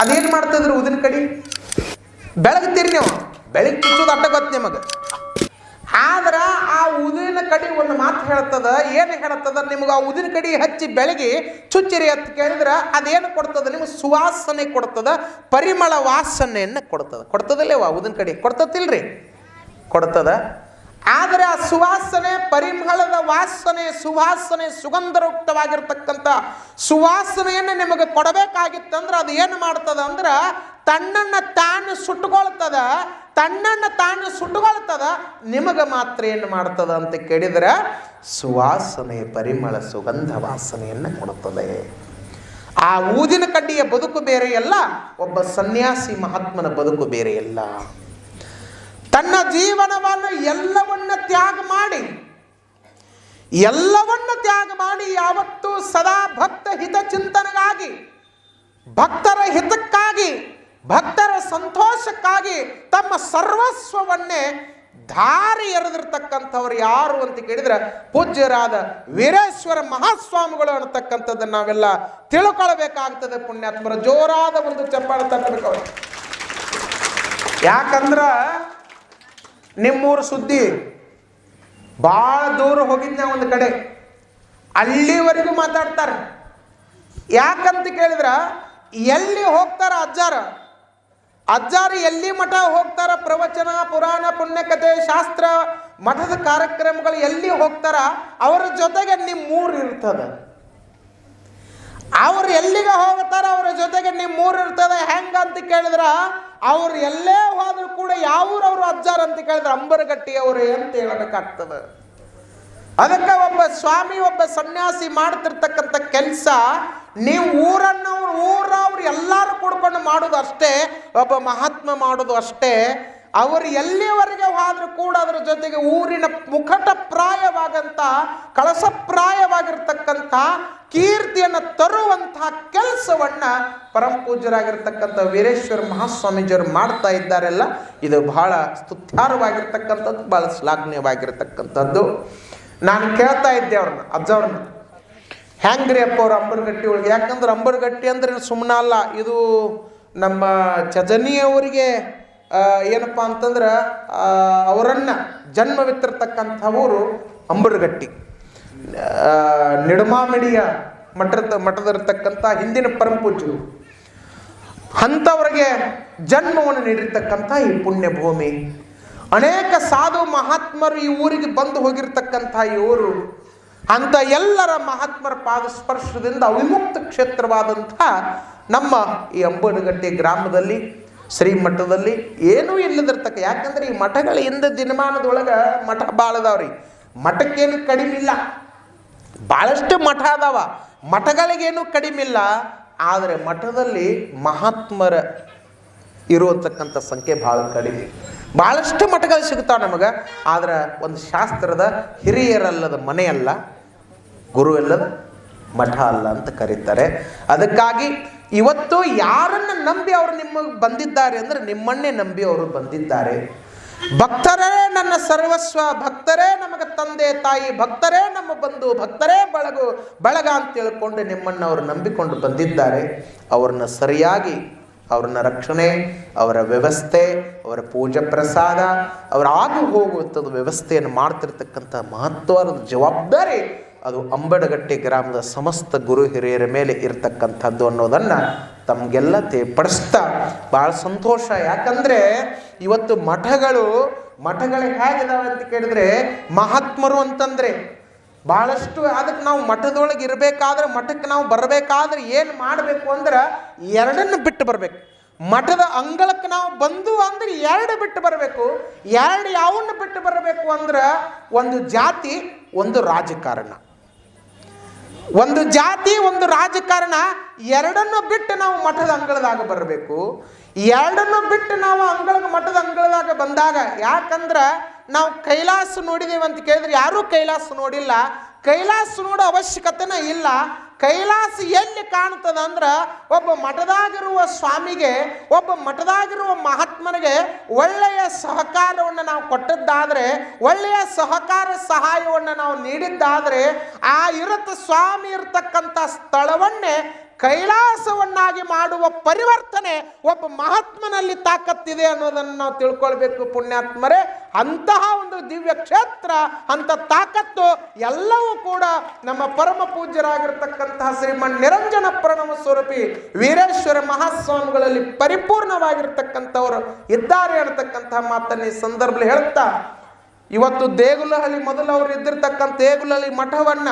ಅದೇನು ಮಾಡ್ತದ್ರಿ ಉದಿನ ಕಡಿ? ಬೆಳಗ್ತೀರಿ ನೀವು. ಬೆಳಗ್ಗೆ ಚುಚ್ಚೋದು ಅಡ್ಡ ಗೊತ್ತು ನಿಮಗೆ. ಆದ್ರೆ ಆ ಉದಿನ ಕಡಿ ಒಂದು ಮಾತು ಹೇಳ್ತದ, ಏನು ಹೇಳ್ತದ ನಿಮ್ಗೆ ಆ ಉದಿನ ಕಡಿ ಹಚ್ಚಿ ಬೆಳಗ್ಗೆ ಚುಚ್ಚಿರಿ ಅಂತ ಕೇಳಿದ್ರೆ ಅದೇನು ಕೊಡ್ತದ? ನಿಮ್ಗೆ ಸುವಾಸನೆ ಕೊಡ್ತದ, ಪರಿಮಳ ವಾಸನೆಯನ್ನು ಕೊಡ್ತದ. ಕೊಡ್ತದಲ್ಲೇವ ಉದಿನ ಕಡಿ? ಕೊಡ್ತತಿಲ್ರಿ? ಕೊಡ್ತದ? ಆದರೆ ಆ ಸುವಾಸನೆ, ಪರಿಮಳದ ವಾಸನೆ, ಸುವಾಸನೆ ಸುಗಂಧರುಕ್ತವಾಗಿರ್ತಕ್ಕಂಥ ಸುವಾಸನೆಯನ್ನು ನಿಮಗೆ ಕೊಡಬೇಕಾಗಿತ್ತಂದ್ರೆ ಅದು ಏನು ಮಾಡ್ತದ ಅಂದ್ರೆ ತಣ್ಣನ್ನು ತಾನು ಸುಟ್ಟುಕೊಳ್ತದ ತಣ್ಣನ್ನು ತಾನು ಸುಟ್ಟುಕೊಳ್ತದ, ನಿಮಗೆ ಮಾತ್ರ ಏನು ಮಾಡ್ತದ ಅಂತ ಕೇಳಿದ್ರೆ ಸುವಾಸನೆ, ಪರಿಮಳ, ಸುಗಂಧ ವಾಸನೆಯನ್ನು ಕೊಡುತ್ತದೆ. ಆ ಊದಿನ ಕಡ್ಡಿಯ ಬದುಕು ಬೇರೆಯಲ್ಲ, ಒಬ್ಬ ಸನ್ಯಾಸಿ ಮಹಾತ್ಮನ ಬದುಕು ಬೇರೆಯಲ್ಲ. ತನ್ನ ಜೀವನವನ್ನು ಎಲ್ಲವನ್ನ ತ್ಯಾಗ ಮಾಡಿ, ಎಲ್ಲವನ್ನ ತ್ಯಾಗ ಮಾಡಿ ಯಾವತ್ತೂ ಸದಾ ಭಕ್ತ ಹಿತ ಚಿಂತನೆಗಾಗಿ, ಭಕ್ತರ ಹಿತಕ್ಕಾಗಿ, ಭಕ್ತರ ಸಂತೋಷಕ್ಕಾಗಿ ತಮ್ಮ ಸರ್ವಸ್ವವನ್ನೇ ಧಾರೆ ಎರೆದಿರ್ತಕ್ಕಂಥವ್ರು ಯಾರು ಅಂತ ಕೇಳಿದ್ರೆ ಪೂಜ್ಯರಾದ ವೀರೇಶ್ವರ ಮಹಾಸ್ವಾಮಿಗಳು ಅನ್ನತಕ್ಕಂಥದ್ದನ್ನು ನಾವೆಲ್ಲ ತಿಳ್ಕೊಳ್ಬೇಕಾಗ್ತದೆ ಪುಣ್ಯಾತ್ಮರ. ಜೋರಾದ ಒಂದು ಚಪ್ಪಾಳೆ ತಟ್ಟಬೇಕು ಯಾಕಂದ್ರ ನಿಮ್ಮೂರು ಸುದ್ದಿ. ಭಾಳ ದೂರ ಹೋಗಿದ್ದೆ ಒಂದು ಕಡೆ. ಅಲ್ಲಿವರೆಗೂ ಮಾತಾಡ್ತಾರೆ. ಯಾಕಂತ ಕೇಳಿದ್ರ, ಎಲ್ಲಿ ಹೋಗ್ತಾರ ಅಜ್ಜಾರ? ಅಜ್ಜಾರ ಎಲ್ಲಿ ಮಠ ಹೋಗ್ತಾರ? ಪ್ರವಚನ, ಪುರಾಣ, ಪುಣ್ಯಕಥೆ, ಶಾಸ್ತ್ರ, ಮಠದ ಕಾರ್ಯಕ್ರಮಗಳು ಎಲ್ಲಿ ಹೋಗ್ತಾರ? ಅವರ ಜೊತೆಗೆ ನಿಮ್ಮ ಇರ್ತದೆ. ಅವ್ರು ಎಲ್ಲಿಗೆ ಹೋಗ್ತಾರ? ಅವರ ಜೊತೆಗೆ ನಿಮ್ಮೂರು ಇರ್ತದೆ. ಹೆಂಗ ಅಂತ ಕೇಳಿದ್ರ ಅವ್ರು ಎಲ್ಲೇ ಹೋದ್ರು ಕೂಡ ಯಾವ ಊರು ಅವರು ಅಜ್ಜಾರ ಅಂತ ಕೇಳಿದ್ರೆ ಅಂಬರಗಟ್ಟಿ ಅವರೇ ಅಂತ ಹೇಳಬೇಕಾಗ್ತದೆ. ಅದಕ್ಕೆ ಒಬ್ಬ ಸ್ವಾಮಿ, ಒಬ್ಬ ಸನ್ಯಾಸಿ ಮಾಡ್ತಿರ್ತಕ್ಕಂಥ ಕೆಲಸ ನೀವು ಊರನ್ನವ್ರು, ಊರವ್ರು ಎಲ್ಲರೂ ಕೂಡ್ಕೊಂಡು ಮಾಡೋದು ಅಷ್ಟೇ, ಒಬ್ಬ ಮಹಾತ್ಮ ಮಾಡೋದು ಅಷ್ಟೇ. ಅವರು ಎಲ್ಲಿವರೆಗೆ ಆದರೂ ಕೂಡ ಅದರ ಜೊತೆಗೆ ಊರಿನ ಮುಖಟ ಕಳಸ ಕಳಸಪ್ರಾಯವಾಗಿರ್ತಕ್ಕಂಥ, ಕೀರ್ತಿಯನ್ನು ತರುವಂತಹ ಕೆಲಸವನ್ನ ಪರಮ ಪೂಜ್ಯರಾಗಿರ್ತಕ್ಕಂಥ ವೀರೇಶ್ವರ ಮಹಾಸ್ವಾಮೀಜಿಯವರು ಮಾಡ್ತಾ ಇದ್ದಾರೆಲ್ಲ, ಇದು ಬಹಳ ಸ್ತುತ್ಯಾರವಾಗಿರ್ತಕ್ಕಂಥದ್ದು, ಬಹಳ ಶ್ಲಾಘನೀಯವಾಗಿರ್ತಕ್ಕಂಥದ್ದು. ನಾನು ಕೇಳ್ತಾ ಇದ್ದೆ ಅವ್ರನ್ನ ಅಜ್ಜವ್ರನ್ನ ಹ್ಯಾಂಗ್ರಿ ಅಪ್ಪ ಅವ್ರು ಅಂಬರಗಟ್ಟಿ ಒಳಗೆ? ಯಾಕಂದ್ರೆ ಅಂಬರಗಟ್ಟಿ ಅಂದ್ರೆ ಸುಮ್ಮನೆ ಅಲ್ಲ, ಇದು ನಮ್ಮ ಚಜನಿಯವರಿಗೆ ಏನಪ್ಪ ಅಂತಂದ್ರೆ ಅವರನ್ನು ಜನ್ಮವಿತ್ತಿರ್ತಕ್ಕಂಥ ಊರು ಅಂಬರಗಟ್ಟಿ ನಿಡಮಾಮಿಡಿಯ ಮಠದ ಮಠದಿರ್ತಕ್ಕಂಥ ಹಿಂದಿನ ಪರಮಪೂಜ್ಯರು ಅಂಥವ್ರಿಗೆ ಜನ್ಮವನ್ನು ನೀಡಿರ್ತಕ್ಕಂಥ ಈ ಪುಣ್ಯ ಭೂಮಿ ಅನೇಕ ಸಾಧು ಮಹಾತ್ಮರು ಈ ಊರಿಗೆ ಬಂದು ಹೋಗಿರ್ತಕ್ಕಂಥ ಈ ಊರು. ಅಂತ ಎಲ್ಲರ ಮಹಾತ್ಮರ ಪಾದ ಸ್ಪರ್ಶದಿಂದ ಅವಿಮುಕ್ತ ಕ್ಷೇತ್ರವಾದಂಥ ನಮ್ಮ ಈ ಅಂಬನಗಟ್ಟೆ ಗ್ರಾಮದಲ್ಲಿ ಶ್ರೀಮಠದಲ್ಲಿ ಏನೂ ಇಲ್ಲದಿರ್ತಕ್ಕ. ಯಾಕಂದ್ರೆ ಈ ಮಠಗಳ ಹಿಂದೆ ದಿನಮಾನದೊಳಗೆ ಮಠ ಭಾಳ ಅದಾವ್ರಿ. ಮಠಕ್ಕೇನು ಕಡಿಮೆ ಇಲ್ಲ. ಭಾಳಷ್ಟು ಮಠ ಅದಾವ. ಮಠಗಳಿಗೇನು ಕಡಿಮೆ ಇಲ್ಲ. ಆದರೆ ಮಠದಲ್ಲಿ ಮಹಾತ್ಮರ ಇರುವಂತಕ್ಕಂಥ ಸಂಖ್ಯೆ ಭಾಳ ಕಡಿಮೆ. ಭಾಳಷ್ಟು ಮಠಗಳು ಸಿಗ್ತಾವೆ ನಮಗೆ. ಆದರೆ ಒಂದು ಶಾಸ್ತ್ರದ ಹಿರಿಯರಲ್ಲದ ಮನೆಯಲ್ಲ ಗುರು ಅಲ್ಲದ ಮಠ ಅಲ್ಲ ಅಂತ ಕರೀತಾರೆ. ಅದಕ್ಕಾಗಿ ಇವತ್ತು ಯಾರನ್ನು ನಂಬಿ ಅವರು ನಿಮಗೆ ಬಂದಿದ್ದಾರೆ ಅಂದರೆ ನಿಮ್ಮನ್ನೇ ನಂಬಿ ಅವರು ಬಂದಿದ್ದಾರೆ. ಭಕ್ತರೇ ನನ್ನ ಸರ್ವಸ್ವ, ಭಕ್ತರೇ ನಮಗೆ ತಂದೆ, ತಾಯಿ, ಭಕ್ತರೇ ನಮ್ಮ ಬಂಧು, ಭಕ್ತರೇ ಬಳಗು, ಬಳಗ ಅಂತ ತಿಳ್ಕೊಂಡು ನಿಮ್ಮನ್ನು ಅವರು ನಂಬಿಕೊಂಡು ಬಂದಿದ್ದಾರೆ. ಅವ್ರನ್ನ ಸರಿಯಾಗಿ ಅವ್ರನ್ನ ರಕ್ಷಣೆ, ಅವರ ವ್ಯವಸ್ಥೆ, ಅವರ ಪೂಜೆ ಪ್ರಸಾದ, ಅವರ ಆಗು ಹೋಗುವಂಥದ್ದು ವ್ಯವಸ್ಥೆಯನ್ನು ಮಾಡ್ತಿರ್ತಕ್ಕಂಥ ಮಹತ್ವದ ಜವಾಬ್ದಾರಿ ಅದು ಅಂಬಡಗಟ್ಟಿ ಗ್ರಾಮದ ಸಮಸ್ತ ಗುರು ಹಿರಿಯರ ಮೇಲೆ ಇರತಕ್ಕಂಥದ್ದು ಅನ್ನೋದನ್ನು ತಮಗೆಲ್ಲ ಪಡಿಸ್ತಾ ಭಾಳ ಸಂತೋಷ. ಯಾಕಂದರೆ ಇವತ್ತು ಮಠಗಳು ಮಠಗಳು ಹೇಗಿದಾವೆ ಅಂತ ಕೇಳಿದ್ರೆ ಮಹಾತ್ಮರು ಅಂತಂದರೆ ಭಾಳಷ್ಟು ಅದಕ್ಕೆ ನಾವು ಮಠದೊಳಗೆ ಇರಬೇಕಾದ್ರೆ ಮಠಕ್ಕೆ ನಾವು ಬರಬೇಕಾದ್ರೆ ಏನು ಮಾಡಬೇಕು ಅಂದ್ರೆ ಎರಡನ್ನು ಬಿಟ್ಟು ಬರಬೇಕು. ಮಠದ ಅಂಗಳಕ್ಕೆ ನಾವು ಬಂದು ಅಂದ್ರೆ ಎರಡು ಬಿಟ್ಟು ಬರಬೇಕು. ಎರಡು ಯಾವನ್ನು ಬಿಟ್ಟು ಬರಬೇಕು ಅಂದ್ರೆ ಒಂದು ಜಾತಿ, ಒಂದು ರಾಜಕಾರಣ. ಒಂದು ಜಾತಿ, ಒಂದು ರಾಜಕಾರಣ ಎರಡನ್ನು ಬಿಟ್ಟು ನಾವು ಮಠದ ಅಂಗಳದಾಗ ಬರಬೇಕು. ಎರಡನ್ನು ಬಿಟ್ಟು ನಾವು ಅಂಗಳ ಮಠದ ಅಂಗಳದಾಗ ಬಂದಾಗ ಯಾಕಂದ್ರೆ ನಾವು ಕೈಲಾಸ ನೋಡಿದೇವೆ ಅಂತ ಕೇಳಿದ್ರೆ ಯಾರೂ ಕೈಲಾಸ ನೋಡಿಲ್ಲ. ಕೈಲಾಸ ನೋಡೋ ಅವಶ್ಯಕತೆನೇ ಇಲ್ಲ. ಕೈಲಾಸ ಎಲ್ಲಿ ಕಾಣ್ತದ ಅಂದ್ರೆ ಒಬ್ಬ ಮಠದಾಗಿರುವ ಸ್ವಾಮಿಗೆ, ಒಬ್ಬ ಮಠದಾಗಿರುವ ಮಹಾತ್ಮನಿಗೆ ಒಳ್ಳೆಯ ಸಹಕಾರವನ್ನು ನಾವು ಕೊಟ್ಟದ್ದಾದರೆ, ಒಳ್ಳೆಯ ಸಹಕಾರ ಸಹಾಯವನ್ನು ನಾವು ನೀಡಿದ್ದಾದರೆ, ಆ ಇರತ ಸ್ವಾಮಿ ಇರತಕ್ಕಂಥ ಸ್ಥಳವನ್ನೇ ಕೈಲಾಸವನ್ನಾಗಿ ಮಾಡುವ ಪರಿವರ್ತನೆ ಒಬ್ಬ ಮಹಾತ್ಮನಲ್ಲಿ ತಾಕತ್ತಿದೆ ಅನ್ನೋದನ್ನು ನಾವು ತಿಳ್ಕೊಳ್ಬೇಕು ಪುಣ್ಯಾತ್ಮರೇ. ಅಂತಹ ಒಂದು ದಿವ್ಯ ಕ್ಷೇತ್ರ ಅಂತ ತಾಕತ್ತು ಎಲ್ಲವೂ ಕೂಡ ನಮ್ಮ ಪರಮ ಪೂಜ್ಯರಾಗಿರ್ತಕ್ಕಂತಹ ಶ್ರೀಮನ್ ನಿರಂಜನ ಪ್ರಣವ ಸ್ವರೂಪಿ ವೀರೇಶ್ವರ ಮಹಾಸ್ವಾಮಿಗಳಲ್ಲಿ ಪರಿಪೂರ್ಣವಾಗಿರ್ತಕ್ಕಂಥವರು ಇದ್ದಾರೆ ಅನ್ನತಕ್ಕಂತಹ ಮಾತನ್ನ ಈ ಸಂದರ್ಭದಲ್ಲಿ ಹೇಳ್ತಾ ಇವತ್ತು ದೇಗುಲಹಳ್ಳಿ ಮೊದಲು ಅವರು ಇದ್ದಿರ್ತಕ್ಕಂಥ ದೇಗುಲಹಳ್ಳಿ ಮಠವನ್ನ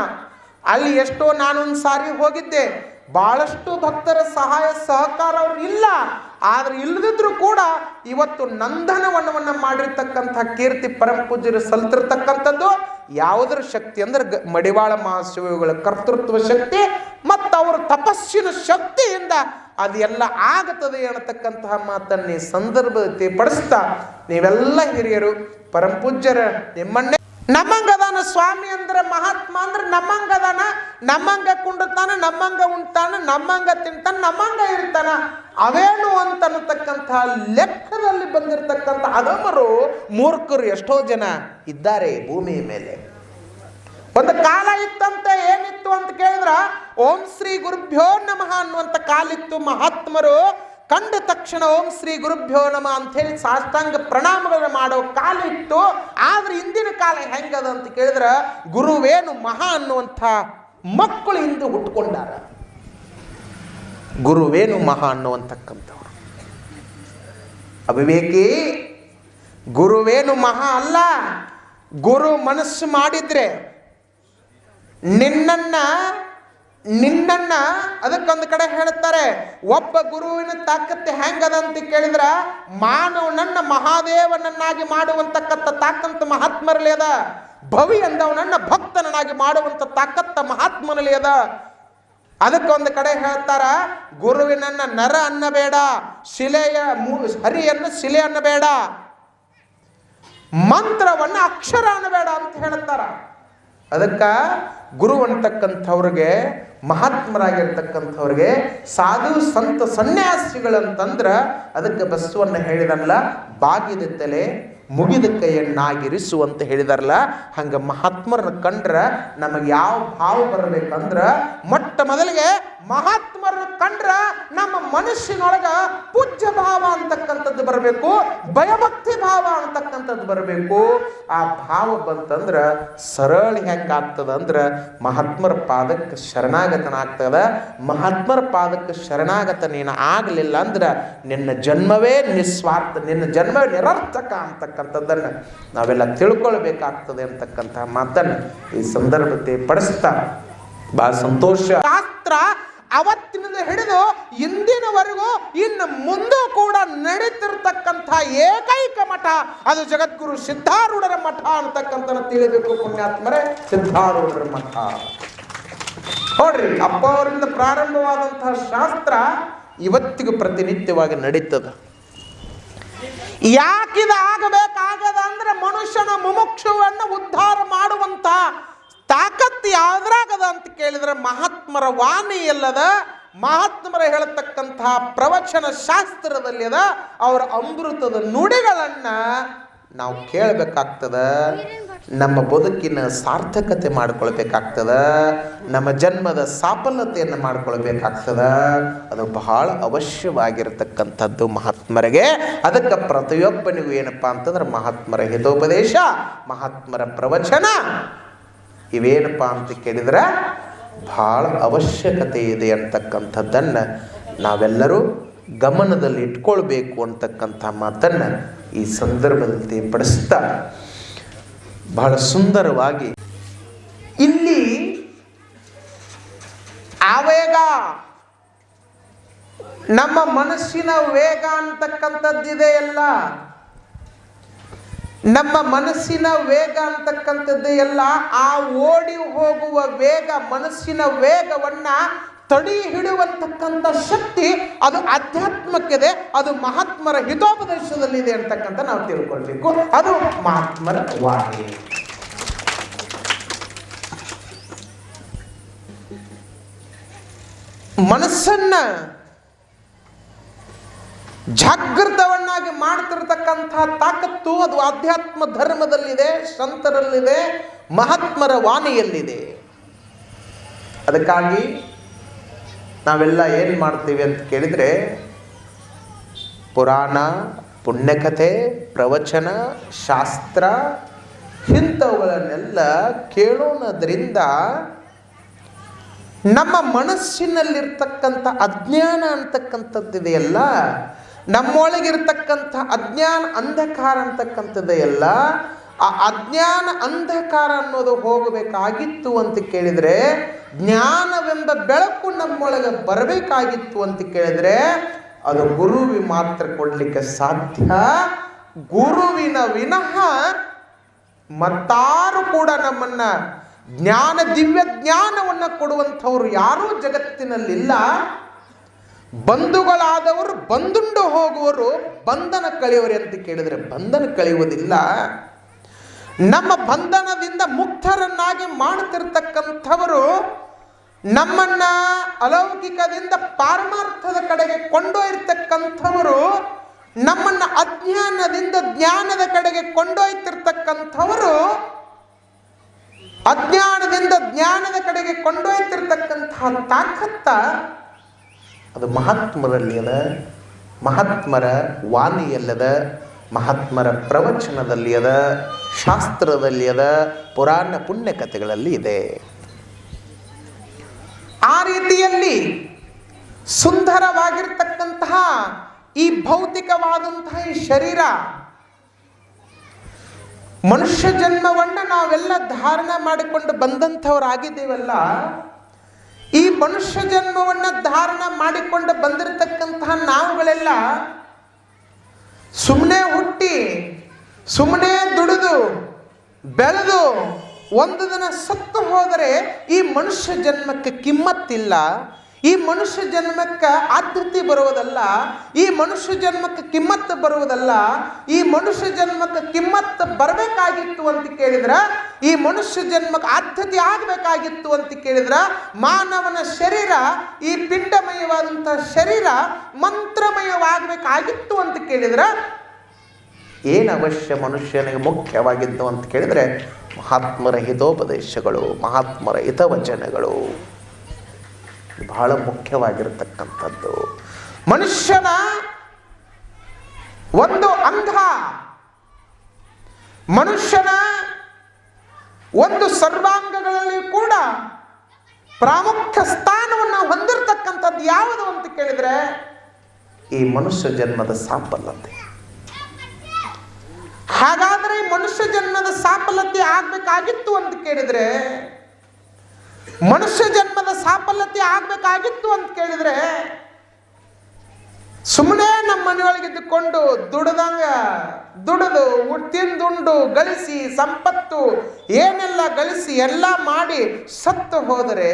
ಅಲ್ಲಿ ಎಷ್ಟೋ ನಾನೊಂದು ಸಾರಿ ಹೋಗಿದ್ದೆ. ಬಹಳಷ್ಟು ಭಕ್ತರ ಸಹಾಯ ಸಹಕಾರ ಅವ್ರು ಇಲ್ಲ. ಆದ್ರೆ ಇಲ್ಲದಿದ್ರು ಕೂಡ ಇವತ್ತು ನಂದನವನವನ್ನ ಮಾಡಿರ್ತಕ್ಕಂಥ ಕೀರ್ತಿ ಪರಮ ಪೂಜ್ಯರು ಸಲ್ತಿರ್ತಕ್ಕಂಥದ್ದು ಯಾವುದರ ಶಕ್ತಿ ಅಂದ್ರೆ ಮಡಿವಾಳ ಮಹಾಶಿವಗಳ ಕರ್ತೃತ್ವ ಶಕ್ತಿ ಮತ್ತು ಅವರ ತಪಸ್ಸಿನ ಶಕ್ತಿಯಿಂದ ಅದೆಲ್ಲ ಆಗುತ್ತದೆ ಅನ್ನತಕ್ಕಂತಹ ಮಾತನ್ನ ಸಂದರ್ಭದಲ್ಲಿ ಪಡಿಸ್ತಾ ನೀವೆಲ್ಲ ಹಿರಿಯರು, ಪರಮ ಪೂಜ್ಯರ ನಿಮ್ಮನ್ನೇ. ನಮ್ಮಂಗದಾನ ಸ್ವಾಮಿ ಅಂದ್ರೆ ಮಹಾತ್ಮ ಅಂದ್ರೆ ನಮ್ಮಂಗದಾನ ನಮ್ಮಂಗ ಕುಂಡುತ್ತಾನೆ ನಮ್ಮಂಗ ಉಣ್ತಾನೆ ನಮ್ಮಂಗ ತಿಂತಾನೆ, ನಮ್ಮಂಗ ಇರ್ತಾನ. ಅವೇನು ಅಂತ ಲೆಕ್ಕದಲ್ಲಿ ಬಂದಿರತಕ್ಕಂಥ ಅಗಮರು ಮೂರ್ಖರು ಎಷ್ಟೋ ಜನ ಇದ್ದಾರೆ ಭೂಮಿಯ ಮೇಲೆ. ಒಂದು ಕಾಲ ಇತ್ತಂತೆ, ಏನಿತ್ತು ಅಂತ ಕೇಳಿದ್ರ? ಓಂ ಶ್ರೀ ಗುರುಭ್ಯೋ ನಮಃ ಅನ್ನುವಂಥ ಕಾಲಿತ್ತು ಮಹಾತ್ಮರು. ಕಂಡ ತಕ್ಷಣ ಓಂ ಶ್ರೀ ಗುರುಭ್ಯೋ ನಮ ಅಂತ ಹೇಳಿ ಸಾಷ್ಟಾಂಗ ಪ್ರಣಾಮಗಳನ್ನು ಮಾಡೋ ಕಾಲ ಇತ್ತು. ಆದ್ರೆ ಇಂದಿನ ಕಾಲ ಹೆಂಗದ ಅಂತ ಕೇಳಿದ್ರ? ಗುರುವೇನು ಮಹಾ ಅನ್ನುವಂಥ ಮಕ್ಕಳು ಹಿಂದೆ ಹುಟ್ಕೊಂಡಾರ. ಗುರುವೇನು ಮಹಾ ಅನ್ನುವಂತಕ್ಕಂಥವ್ರು. ಅವಿವೇಕಿ, ಗುರುವೇನು ಮಹಾ ಅಲ್ಲ. ಗುರು ಮನಸ್ಸು ಮಾಡಿದ್ರೆ ನಿನ್ನನ್ನ ನಿನ್ನನ್ನ ಅದಕ್ಕೊಂದು ಕಡೆ ಹೇಳ್ತಾರೆ. ಒಬ್ಬ ಗುರುವಿನ ತಾಕತ್ತೆ ಹೆಂಗದ ಅಂತ ಕೇಳಿದ್ರ ಮಾನವನನ್ನ ಮಹಾದೇವನನ್ನಾಗಿ ಮಾಡುವಂತಕ್ಕಂಥ ತಾಕಂತ ಮಹಾತ್ಮರಲ್ಲಿ ಅದ. ಭವಿ ಅಂದವನನ್ನ ಭಕ್ತನನ್ನಾಗಿ ಮಾಡುವಂತ ತಾಕತ್ತ ಮಹಾತ್ಮನಲ್ಲಿ ಅದ. ಅದಕ್ಕೊಂದು ಕಡೆ ಹೇಳ್ತಾರ ಗುರುವಿನನ್ನ ನರ ಅನ್ನಬೇಡ, ಶಿಲೆಯ ಹರಿಯನ್ನು ಶಿಲೆ ಅನ್ನಬೇಡ, ಮಂತ್ರವನ್ನ ಅಕ್ಷರ ಅನ್ನಬೇಡ ಅಂತ ಹೇಳ್ತಾರ. ಅದಕ್ಕ ಗುರು ಅಂತಕ್ಕಂಥವ್ರಿಗೆ, ಮಹಾತ್ಮರಾಗಿರ್ತಕ್ಕಂಥವ್ರಿಗೆ ಸಾಧು ಸಂತ ಸನ್ಯಾಸಿಗಳಂತಂದ್ರ ಅದಕ್ಕೆ ಬಸವನ್ನ ಹೇಳಿದಲ್ಲ ಬಾಗಿದ ತಲೆ ಮುಗಿದ ಕೈಯನ್ನಾಗಿರಿಸು ಅಂತ ಹೇಳಿದಾರಲ್ಲ ಹಂಗ ಮಹಾತ್ಮರನ್ನ ಕಂಡ್ರ ನಮಗೆ ಯಾವ ಭಾವ ಬರಬೇಕಂದ್ರೆ ಮೊಟ್ಟ ಮೊದಲಿಗೆ ಮಹಾತ್ಮರನ್ನ ಕಂಡ್ರ ನಮ್ಮ ಮನುಷ್ಯನೊಳಗ ಪೂಜ್ಯ ಭಾವ ಅಂತಕ್ಕಂಥದ್ದು ಬರಬೇಕು, ಭಯಭಕ್ತಿ ಭಾವ ಅಂತಕ್ಕಂಥದ್ದು ಬರಬೇಕು. ಆ ಭಾವ ಬಂತಂದ್ರ ಸರಳ ಹೆಂಗಾಗ್ತದ ಅಂದ್ರ ಮಹಾತ್ಮರ ಪಾದಕ್ಕೆ ಶರಣಾಗತನಾಗ್ತದ ಮಹಾತ್ಮರ ಪಾದಕ್ಕೆ ಶರಣಾಗತ ನೀನು ಆಗಲಿಲ್ಲ ಅಂದ್ರ ನಿನ್ನ ಜನ್ಮವೇ ನಿಸ್ವಾರ್ಥ, ನಿನ್ನ ಜನ್ಮವೇ ನಿರರ್ಥಕ ಅಂತಕ್ಕಂಥದ್ದನ್ನು ನಾವೆಲ್ಲ ತಿಳ್ಕೊಳ್ಬೇಕಾಗ್ತದೆ ಅಂತಕ್ಕಂಥ ಮಾತನ್ನು ಈ ಸಂದರ್ಭತೆ ಪಡಿಸ್ತಾ ಬಹಳ ಸಂತೋಷ. ಶಾಸ್ತ್ರ ಅವತ್ತಿನಿಂದ ಹಿಡಿದು ಇಂದಿನವರೆಗೂ ಇನ್ನು ಮುಂದೂ ಕೂಡ ನಡೀತಿರ್ತಕ್ಕಂಥ ಏಕೈಕ ಮಠ ಅದು ಜಗದ್ಗುರು ಸಿದ್ಧಾರೂಢರ ಮಠ ಅಂತಕ್ಕಂಥ ತಿಳಿಬೇಕು ಪುಣ್ಯಾತ್ಮರೇ, ಸಿದ್ಧಾರೂಢರ ಮಠ. ನೋಡ್ರಿ ಅಪ್ಪ ಅವರಿಂದ ಪ್ರಾರಂಭವಾದಂತಹ ಶಾಸ್ತ್ರ ಇವತ್ತಿಗೂ ಪ್ರತಿನಿತ್ಯವಾಗಿ ನಡೀತದ. ಯಾಕಿದ ಆಗಬೇಕಾಗದ ಅಂದ್ರೆ ಮನುಷ್ಯನ ಮುಮುಕ್ಷವನ್ನು ಉದ್ಧಾರ ಮಾಡುವಂತ ತಾಕತ್ತು ಯಾವ್ದ್ರಾಗದ ಅಂತ ಕೇಳಿದ್ರೆ ಮಹಾತ್ಮರ ವಾಣಿ ಎಲ್ಲದ, ಮಹಾತ್ಮರ ಹೇಳತಕ್ಕಂತಹ ಪ್ರವಚನ ಶಾಸ್ತ್ರದಲ್ಲಿ ಅದ, ಅವರ ಅಮೃತದ ನುಡಿಗಳನ್ನ ನಾವು ಕೇಳಬೇಕಾಗ್ತದ. ನಮ್ಮ ಬದುಕಿನ ಸಾರ್ಥಕತೆ ಮಾಡ್ಕೊಳ್ಬೇಕಾಗ್ತದ. ನಮ್ಮ ಜನ್ಮದ ಸಾಫಲ್ಯತೆಯನ್ನು ಮಾಡ್ಕೊಳ್ಬೇಕಾಗ್ತದ. ಅದು ಬಹಳ ಅವಶ್ಯವಾಗಿರತಕ್ಕಂಥದ್ದು ಮಹಾತ್ಮರಿಗೆ. ಅದಕ್ಕೆ ಪ್ರತಿಯೊಬ್ಬನಿಗೂ ಏನಪ್ಪ ಅಂತಂದ್ರೆ ಮಹಾತ್ಮರ ಹಿತೋಪದೇಶ, ಮಹಾತ್ಮರ ಪ್ರವಚನ. ಇವೇನಪ್ಪ ಅಂತ ಕೇಳಿದ್ರೆ, ಭಾಳ ಅವಶ್ಯಕತೆ ಇದೆ ಅಂತಕ್ಕಂಥದ್ದನ್ನು ನಾವೆಲ್ಲರೂ ಗಮನದಲ್ಲಿ ಇಟ್ಕೊಳ್ಬೇಕು ಅಂತಕ್ಕಂಥ ಮಾತನ್ನು ಈ ಸಂದರ್ಭದಲ್ಲಿ ಪಡಿಸ್ತಾ ಬಹಳ ಸುಂದರವಾಗಿ, ಇಲ್ಲಿ ಆವೇಗ, ನಮ್ಮ ಮನಸ್ಸಿನ ವೇಗ ಅಂತಕ್ಕಂಥದ್ದಿದೆ ಎಲ್ಲ ನಮ್ಮ ಮನಸ್ಸಿನ ವೇಗ ಅಂತಕ್ಕಂಥದ್ದು ಎಲ್ಲ ಆ ಓಡಿ ಹೋಗುವ ವೇಗ, ಮನಸ್ಸಿನ ವೇಗವನ್ನ ತಡಿ ಹಿಡುವಂತಕ್ಕಂಥ ಶಕ್ತಿ ಅದು ಅಧ್ಯಾತ್ಮಕ್ಕಿದೆ ಅದು ಮಹಾತ್ಮರ ಹಿತೋಪದೇಶದಲ್ಲಿದೆ ಅಂತಕ್ಕಂಥ ನಾವು ತಿಳ್ಕೊಳ್ಬೇಕು. ಅದು ಮಹಾತ್ಮರ ವಾಣಿ. ಮನಸ್ಸನ್ನ ಜಾಗೃತವನ್ನಾಗಿ ಮಾಡ್ತಿರ್ತಕ್ಕಂಥ ತಾಕತ್ತು ಅದು ಆಧ್ಯಾತ್ಮ ಧರ್ಮದಲ್ಲಿದೆ, ಸಂತರಲ್ಲಿದೆ, ಮಹಾತ್ಮರ ವಾಣಿಯಲ್ಲಿದೆ. ಅದಕ್ಕಾಗಿ ನಾವೆಲ್ಲ ಏನು ಮಾಡ್ತೀವಿ ಅಂತ ಕೇಳಿದರೆ, ಪುರಾಣ, ಪುಣ್ಯಕಥೆ, ಪ್ರವಚನ, ಶಾಸ್ತ್ರ, ಇಂಥವುಗಳನ್ನೆಲ್ಲ ಕೇಳೋಣದ್ರಿಂದ ನಮ್ಮ ಮನಸ್ಸಿನಲ್ಲಿರ್ತಕ್ಕಂಥ ಅಜ್ಞಾನ ಅಂತಕ್ಕಂಥದ್ದಿದೆಯಲ್ಲ ನಮ್ಮೊಳಗಿರ್ತಕ್ಕಂಥ ಅಜ್ಞಾನ ಅಂಧಕಾರ ಅಂತಕ್ಕಂಥದ್ದೆಯಲ್ಲ ಆ ಅಜ್ಞಾನ ಅಂಧಕಾರ ಅನ್ನೋದು ಹೋಗಬೇಕಾಗಿತ್ತು ಅಂತ ಕೇಳಿದರೆ, ಜ್ಞಾನವೆಂಬ ಬೆಳಕು ನಮ್ಮೊಳಗೆ ಬರಬೇಕಾಗಿತ್ತು ಅಂತ ಕೇಳಿದರೆ, ಅದು ಗುರುವಿ ಮಾತ್ರ ಕೊಡಲಿಕ್ಕೆ ಸಾಧ್ಯ. ಗುರುವಿನ ವಿನಃ ಮತ್ತಾರು ಕೂಡ ನಮ್ಮನ್ನ ಜ್ಞಾನ ದಿವ್ಯ ಜ್ಞಾನವನ್ನು ಕೊಡುವಂಥವ್ರು ಯಾರೂ ಜಗತ್ತಿನಲ್ಲಿಲ್ಲ. ಬಂಧುಗಳಾದವರು ಬಂದುಂಡು ಹೋಗುವರು, ಬಂಧನ ಕಳೆಯುವರು ಅಂತ ಕೇಳಿದರೆ ಬಂಧನ ಕಳೆಯುವುದಿಲ್ಲ. ನಮ್ಮ ಬಂಧನದಿಂದ ಮುಕ್ತರನ್ನಾಗಿ ಮಾಡುತ್ತಿರ್ತಕ್ಕಂಥವರು ನಮ್ಮನ್ನ ಅಲೌಕಿಕದಿಂದ ಪಾರಮಾರ್ಥದ ಕಡೆಗೆ ಕೊಂಡೊಯ್ತಕ್ಕಂಥವರು ನಮ್ಮನ್ನ ಅಜ್ಞಾನದಿಂದ ಜ್ಞಾನದ ಕಡೆಗೆ ಕೊಂಡೊಯ್ತಿರ್ತಕ್ಕಂಥವರು, ಅಜ್ಞಾನದಿಂದ ಜ್ಞಾನದ ಕಡೆಗೆ ಕೊಂಡೊಯ್ತಿರ್ತಕ್ಕಂತಹ ತಾಕತ್ತ ಅದು ಮಹಾತ್ಮರಲ್ಲಿ ಅದ. ಮಹಾತ್ಮರ ವಾಣಿಯಲ್ಲದ, ಮಹಾತ್ಮರ ಪ್ರವಚನದಲ್ಲಿ ಅದ, ಶಾಸ್ತ್ರದಲ್ಲಿ ಅದ, ಪುರಾಣ ಪುಣ್ಯ ಕಥೆಗಳಲ್ಲಿ ಇದೆ. ಆ ರೀತಿಯಲ್ಲಿ ಸುಂದರವಾಗಿರ್ತಕ್ಕಂತಹ ಈ ಭೌತಿಕವಾದಂತಹ ಈ ಶರೀರ, ಮನುಷ್ಯ ಜನ್ಮವನ್ನು ನಾವೆಲ್ಲ ಧಾರಣ ಮಾಡಿಕೊಂಡು ಬಂದಂಥವರಾಗಿದ್ದೇವಲ್ಲ ಈ ಮನುಷ್ಯ ಜನ್ಮವನ್ನು ಧಾರಣ ಮಾಡಿಕೊಂಡು ಬಂದಿರತಕ್ಕಂತಹ ನಾವುಗಳೆಲ್ಲ ಸುಮ್ಮನೆ ಹುಟ್ಟಿ ಸುಮ್ಮನೆ ದುಡಿದು, ಬೆಳೆದು ಒಂದು ದಿನ ಸತ್ತು ಹೋದರೆ ಈ ಮನುಷ್ಯ ಜನ್ಮಕ್ಕೆ ಕಿಮ್ಮತ್ತಿಲ್ಲ. ಈ ಮನುಷ್ಯ ಜನ್ಮಕ್ಕೆ ಆದ್ಯತೆ ಬರುವುದಲ್ಲ, ಈ ಮನುಷ್ಯ ಜನ್ಮಕ್ಕೆ ಕಿಮ್ಮತ್ತು ಬರುವುದಲ್ಲ, ಈ ಮನುಷ್ಯ ಜನ್ಮಕ್ಕೆ ಕಿಮ್ಮತ್ತು ಬರಬೇಕಾಗಿತ್ತು ಅಂತ ಕೇಳಿದ್ರೆ, ಈ ಮನುಷ್ಯ ಜನ್ಮಕ್ಕೆ ಆದ್ಯತೆ ಆಗಬೇಕಾಗಿತ್ತು ಅಂತ ಕೇಳಿದ್ರೆ, ಮಾನವನ ಶರೀರ, ಈ ಪಿಂಡಮಯವಾದಂಥ ಶರೀರ ಮಂತ್ರಮಯವಾಗಬೇಕಾಗಿತ್ತು ಅಂತ ಕೇಳಿದ್ರೆ. ಏನು ಅವಶ್ಯ ಮನುಷ್ಯನಿಗೆ ಮುಖ್ಯವಾಗಿದ್ದು ಅಂತ ಕೇಳಿದರೆ ಮಹಾತ್ಮರ ಹಿತೋಪದೇಶಗಳು ಮಹಾತ್ಮರ ಹಿತವಚನಗಳು ಬಹಳ ಮುಖ್ಯವಾಗಿರತಕ್ಕಂಥದ್ದು. ಮನುಷ್ಯನ ಒಂದು ಅಂಧ, ಮನುಷ್ಯನ ಒಂದು ಸರ್ವಾಂಗಗಳಲ್ಲಿ ಕೂಡ ಪ್ರಾಮುಖ್ಯ ಸ್ಥಾನವನ್ನು ಹೊಂದಿರತಕ್ಕಂಥದ್ದು ಯಾವುದು ಅಂತ ಕೇಳಿದರೆ, ಈ ಮನುಷ್ಯ ಜನ್ಮದ ಸಾಫಲ್ಯತೆ. ಹಾಗಾದರೆ ಮನುಷ್ಯ ಜನ್ಮದ ಸಾಫಲ್ಯತೆ ಆಗ್ಬೇಕಾಗಿತ್ತು ಅಂತ ಕೇಳಿದ್ರೆ ಮನುಷ್ಯ ಜನ್ಮದ ಸಾಫಲ್ಯತೆ ಆಗಬೇಕಾಗಿತ್ತು ಅಂತ ಕೇಳಿದ್ರೆ ಸುಮ್ಮನೆ ನಮ್ಮ ಮನೆಯೊಳಗಿದ್ದುಕೊಂಡು ದುಡ್ದಂಗ ದುಡಿದು ತಿಂದುಂಡು, ಗಳಿಸಿ, ಸಂಪತ್ತು, ಏನೆಲ್ಲ ಗಳಿಸಿ ಎಲ್ಲ ಮಾಡಿ ಸತ್ತು ಹೋದರೆ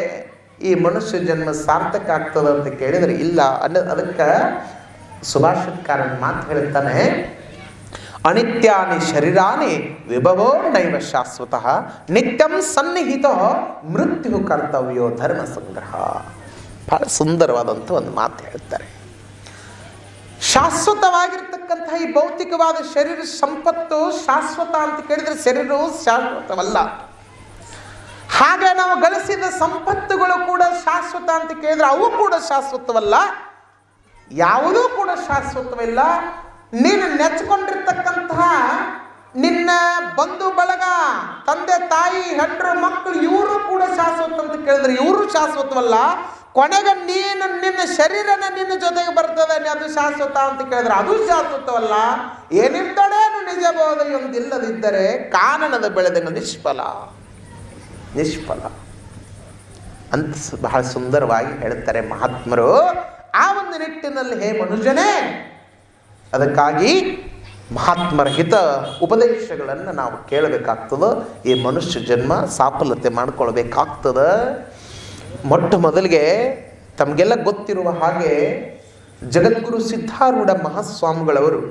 ಈ ಮನುಷ್ಯ ಜನ್ಮ ಸಾರ್ಥಕ ಆಗ್ತದ ಅಂತ ಕೇಳಿದರೆ ಇಲ್ಲ. ಅನ್ನೋ ಅದಕ್ಕೆ ಸುಭಾಷಿತಕಾರನ ಮಾತು ಹೇಳ್ತಾನೆ ಅನಿತ್ಯಾನಿ ಶರೀರಾನಿ ವಿಭವೋ ನೈವ ಶಾಶ್ವತಃ. ನಿತ್ಯಂ ಸನ್ನಿಹಿತ ಮೃತ್ಯು ಕರ್ತವ್ಯೋ ಧರ್ಮ ಸಂಗ್ರಹ. ಬಹಳ ಸುಂದರವಾದಂಥ ಒಂದು ಮಾತು ಹೇಳ್ತಾರೆ. ಶಾಶ್ವತವಾಗಿರ್ತಕ್ಕಂತಹ ಈ ಭೌತಿಕವಾದ ಶರೀರ ಸಂಪತ್ತು ಶಾಶ್ವತ ಅಂತ ಕೇಳಿದ್ರೆ ಶರೀರವು ಶಾಶ್ವತವಲ್ಲ. ಹಾಗೆ ನಾವು ಗಳಿಸಿದ ಸಂಪತ್ತುಗಳು ಕೂಡ ಶಾಶ್ವತ ಅಂತ ಕೇಳಿದ್ರೆ ಅವು ಕೂಡ ಶಾಶ್ವತವಲ್ಲ. ಯಾವುದೂ ಕೂಡ ಶಾಶ್ವತವಿಲ್ಲ. ನೀನು ನೆಚ್ಕೊಂಡಿರ್ತಕ್ಕಂತಹ ನಿನ್ನ ಬಂಧು ಬಳಗ, ತಂದೆ ತಾಯಿ, ಹೆಂಡರು ಮಕ್ಕಳು ಇವರು ಕೂಡ ಶಾಶ್ವತ ಅಂತ ಕೇಳಿದ್ರೆ ಇವರು ಶಾಶ್ವತವಲ್ಲ. ಕೊನೆಗೆ ನೀನು ನಿನ್ನ ಶರೀರನ ನಿನ್ನ ಜೊತೆಗೆ ಬರ್ತದೆ ಅದು ಶಾಶ್ವತ ಅಂತ ಕೇಳಿದ್ರೆ ಅದು ಶಾಶ್ವತವಲ್ಲ. ಏನಿದ್ದಡೇನು ನಿಜ ಎಂದಿಲ್ಲದಿದ್ದರೆ ಕಾನನದ ಬೆಳೆದಿನ ನಿಷ್ಫಲ. ನಿಷ್ಫಲ. ಅಂತ ಬಹಳ ಸುಂದರವಾಗಿ ಹೇಳ್ತಾರೆ ಮಹಾತ್ಮರು. ಆ ಒಂದು ನಿಟ್ಟಿನಲ್ಲಿ ಹೇ ಮನುಜನೇ ಅದಕ್ಕಾಗಿ ಮಹಾತ್ಮರ ಹಿತ ಉಪದೇಶಗಳನ್ನು ನಾವು ಕೇಳಬೇಕಾಗ್ತದೆ. ಈ ಮನುಷ್ಯ ಜನ್ಮ ಸಾಫಲ್ಯತೆ ಮಾಡ್ಕೊಳ್ಬೇಕಾಗ್ತದೆ. ಮೊಟ್ಟ ಮೊದಲಿಗೆ ತಮಗೆಲ್ಲ ಗೊತ್ತಿರುವ ಹಾಗೆ ಜಗದ್ಗುರು ಸಿದ್ಧಾರೂಢ ಮಹಾಸ್ವಾಮಿಗಳವರು,